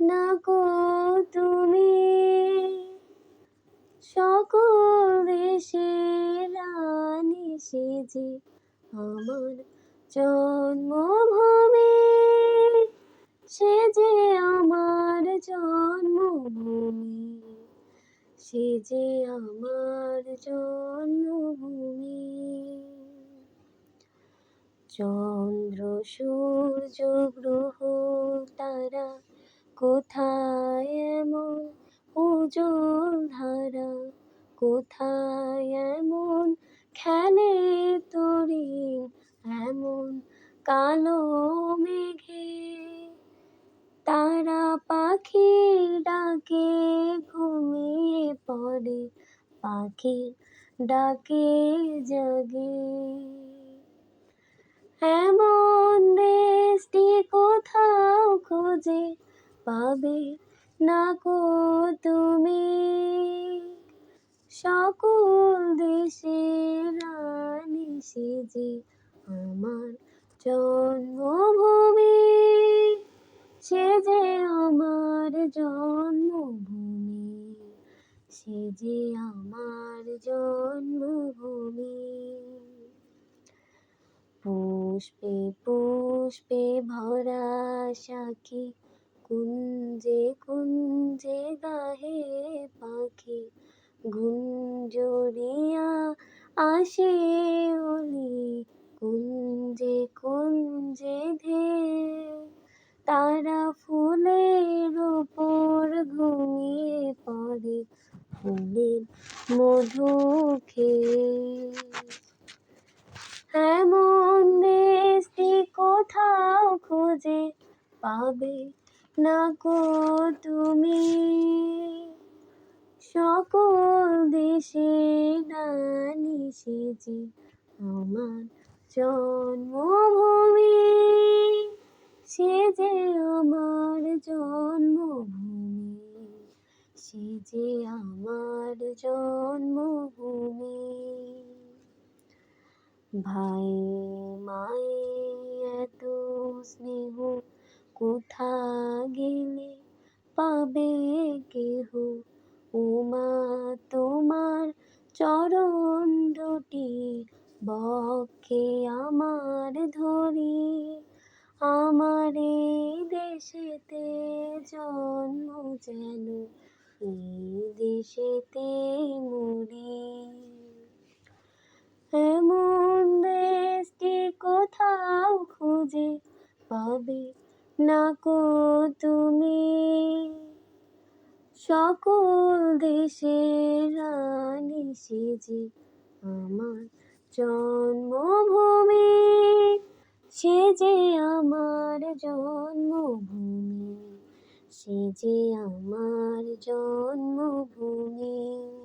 না তুমি। সকল দেশের রানী সেজে আমার জন্মভূমি। সে যে আমার জন্মভূমি। সে যে আমার জন্মভূমি। চন্দ্র, সূর্য, গ্রহ, তারা কোথায় এমন উজ্জ্বল ধারা? কোথায় এমন খেলে তরি এমন কালো মেঘে তারা পাখি ডাকে ঘুমিয়ে পড়ে, পাখির ডাকে জাগে। এমন পাবে না কো তুমি? সকল দেশের রানী সেজে আমার জন্মভূমি সে যে আমার জন্মভূমি সে যে আমার জন্মভূমি। পুষ্পে পুষ্পে ভরা সাখী কুঞ্জে কুঞ্জে গাহে পাখি, গুঞ্জরিয়া আসে অলি কুঞ্জে কুঞ্জে ধে তারা ফুলের ওপর ঘুমিয়ে পড়ে, ফুলের মধু খেয়ে। এমন কোথাও খুঁজে পাবে না কো তুমি। সকল দেশে নানি সেজে আমার জন্মভূমি। সে যে আমার জন্মভূমি। সে যে আমার জন্মভূমি। ভাই মায়ে কোথা গেলে পাবে কেহ? উমা, তোমার চরণ দুটি বক্ষে আমার ধরি। আমার দেশেতে জন্ম যেন এই দেশেতে মরি। এমন দেশটি কোথাও খুঁজে পাবে তুমি সকল দেশের রানী সেজে আমার জন্মভূমি সে যে আমার জন্মভূমি সে যে আমার জন্মভূমি।